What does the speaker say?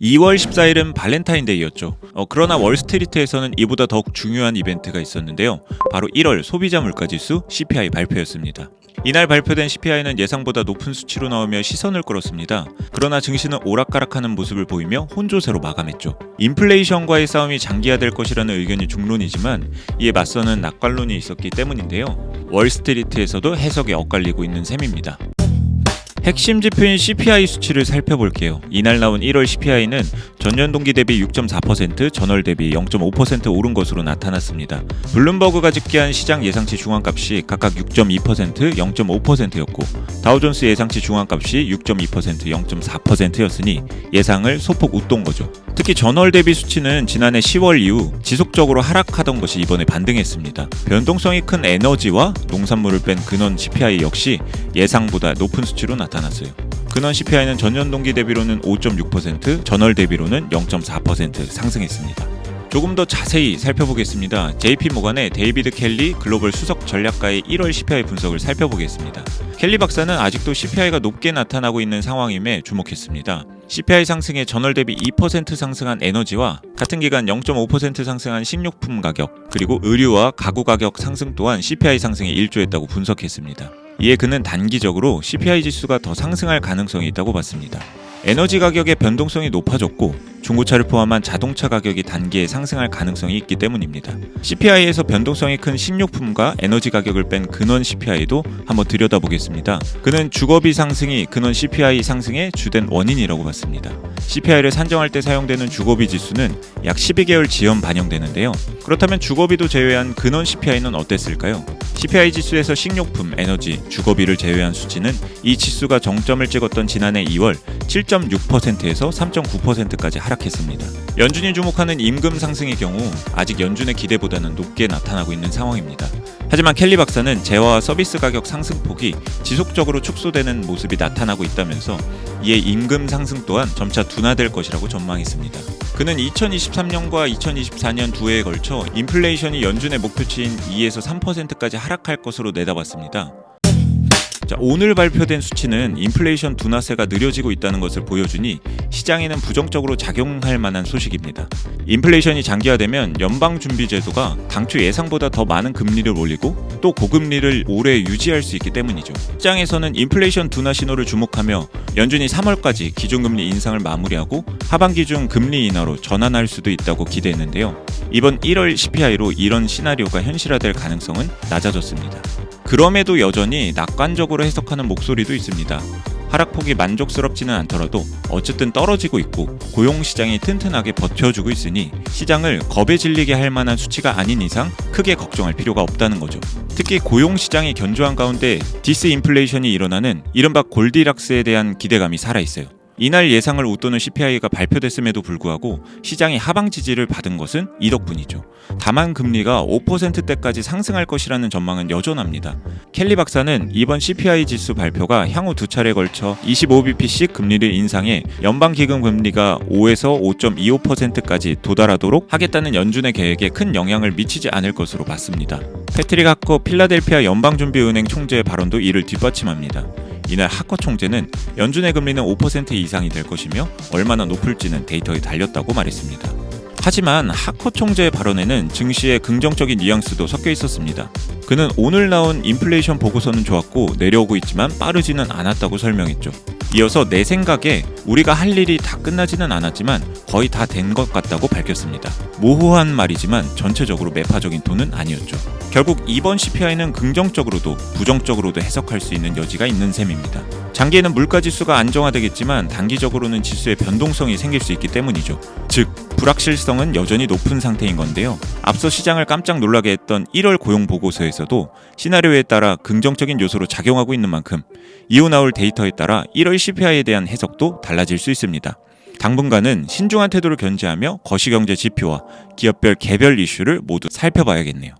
2월 14일은 발렌타인데이였죠. 어, 그러나 월스트리트에서는 이보다 더욱 중요한 이벤트가 있었는데요. 바로 1월 소비자 물가지수 CPI 발표였습니다. 이날 발표된 CPI는 예상보다 높은 수치로 나오며 시선을 끌었습니다. 그러나 증시는 오락가락하는 모습을 보이며 혼조세로 마감했죠. 인플레이션과의 싸움이 장기화될 것이라는 의견이 중론이지만 이에 맞서는 낙관론이 있었기 때문인데요. 월스트리트에서도 해석이 엇갈리고 있는 셈입니다. 핵심 지표인 CPI 수치를 살펴볼게요. 이날 나온 1월 CPI는 전년 동기 대비 6.4%, 전월 대비 0.5% 오른 것으로 나타났습니다. 블룸버그가 집계한 시장 예상치 중앙값이 각각 6.2%, 0.5%였고 다우존스 예상치 중앙값이 6.2%, 0.4%였으니 예상을 소폭 웃돈 거죠. 특히 전월 대비 수치는 지난해 10월 이후 지속적으로 하락하던 것이 이번에 반등했습니다. 변동성이 큰 에너지와 농산물을 뺀 근원 CPI 역시 예상보다 높은 수치로 나타났어요. 근원 CPI는 전년 동기 대비로는 5.6%, 전월 대비로는 0.4% 상승했습니다. 조금 더 자세히 살펴보겠습니다. JP 모간의 데이비드 켈리 글로벌 수석 전략가의 1월 CPI 분석을 살펴보겠습니다. 켈리 박사는 아직도 CPI가 높게 나타나고 있는 상황임에 주목했습니다. CPI 상승에 전월 대비 2% 상승한 에너지와 같은 기간 0.5% 상승한 식료품 가격, 그리고 의류와 가구 가격 상승 또한 CPI 상승에 일조했다고 분석했습니다. 이에 그는 단기적으로 CPI 지수가 더 상승할 가능성이 있다고 봤습니다. 에너지 가격의 변동성이 높아졌고 중고차를 포함한 자동차 가격이 단기에 상승할 가능성이 있기 때문입니다. CPI에서 변동성이 큰 식료품과 에너지 가격을 뺀 근원 CPI도 한번 들여다보겠습니다. 그는 주거비 상승이 근원 CPI 상승의 주된 원인이라고 봤습니다. CPI를 산정할 때 사용되는 주거비 지수는 약 12개월 지연 반영되는데요. 그렇다면 주거비도 제외한 근원 CPI는 어땠을까요? CPI 지수에서 식료품, 에너지, 주거비를 제외한 수치는 이 지수가 정점을 찍었던 지난해 2월 7.6%에서 3.9%까지 하락 했습니다. 연준이 주목하는 임금 상승의 경우 아직 연준의 기대보다는 높게 나타나고 있는 상황입니다. 하지만 켈리 박사는 재화와 서비스 가격 상승폭이 지속적으로 축소되는 모습이 나타나고 있다면서 이에 임금 상승 또한 점차 둔화될 것이라고 전망했습니다. 그는 2023년과 2024년 두 해에 걸쳐 인플레이션이 연준의 목표치인 2에서 3%까지 하락할 것으로 내다봤습니다. 자, 오늘 발표된 수치는 인플레이션 둔화세가 느려지고 있다는 것을 보여주니 시장에는 부정적으로 작용할 만한 소식입니다. 인플레이션이 장기화되면 연방준비제도가 당초 예상보다 더 많은 금리를 올리고 또 고금리를 오래 유지할 수 있기 때문이죠. 시장에서는 인플레이션 둔화 신호를 주목하며 연준이 3월까지 기준금리 인상을 마무리하고 하반기 중 금리 인하로 전환할 수도 있다고 기대했는데요. 이번 1월 CPI로 이런 시나리오가 현실화될 가능성은 낮아졌습니다. 그럼에도 여전히 낙관적으로 해석하는 목소리도 있습니다. 하락폭이 만족스럽지는 않더라도 어쨌든 떨어지고 있고 고용 시장이 튼튼하게 버텨주고 있으니 시장을 겁에 질리게 할 만한 수치가 아닌 이상 크게 걱정할 필요가 없다는 거죠. 특히 고용 시장이 견조한 가운데 디스인플레이션이 일어나는 이른바 골디락스에 대한 기대감이 살아 있어요. 이날 예상을 웃도는 CPI가 발표됐음에도 불구하고 시장이 하방 지지를 받은 것은 이 덕분이죠. 다만 금리가 5%대까지 상승할 것이라는 전망은 여전합니다. 켈리 박사는 이번 CPI 지수 발표가 향후 두 차례 걸쳐 25bp씩 금리를 인상해 연방 기금 금리가 5에서 5.25%까지 도달하도록 하겠다는 연준의 계획에 큰 영향을 미치지 않을 것으로 봤습니다. 패트릭 하커 필라델피아 연방준비은행 총재의 발언도 이를 뒷받침합니다. 이날 하커 총재는 연준의 금리는 5% 이상이 될 것이며 얼마나 높을지는 데이터에 달렸다고 말했습니다. 하지만 하커 총재의 발언에는 증시의 긍정적인 뉘앙스도 섞여 있었습니다. 그는 오늘 나온 인플레이션 보고서는 좋았고 내려오고 있지만 빠르지는 않았다고 설명했죠. 이어서 내 생각에 우리가 할 일이 다 끝나지는 않았지만 거의 다 된 것 같다고 밝혔습니다. 모호한 말이지만 전체적으로 매파적인 톤은 아니었죠. 결국 이번 CPI는 긍정적으로도 부정적으로도 해석할 수 있는 여지가 있는 셈입니다. 장기에는 물가 지수가 안정화되겠지만 단기적으로는 지수의 변동성이 생길 수 있기 때문이죠. 즉, 불확실성은 여전히 높은 상태인 건데요. 앞서 시장을 깜짝 놀라게 했던 1월 고용 보고서에서도 시나리오에 따라 긍정적인 요소로 작용하고 있는 만큼 이후 나올 데이터에 따라 1월 CPI에 대한 해석도 달라질 수 있습니다. 당분간은 신중한 태도를 견지하며 거시경제 지표와 기업별 개별 이슈를 모두 살펴봐야겠네요.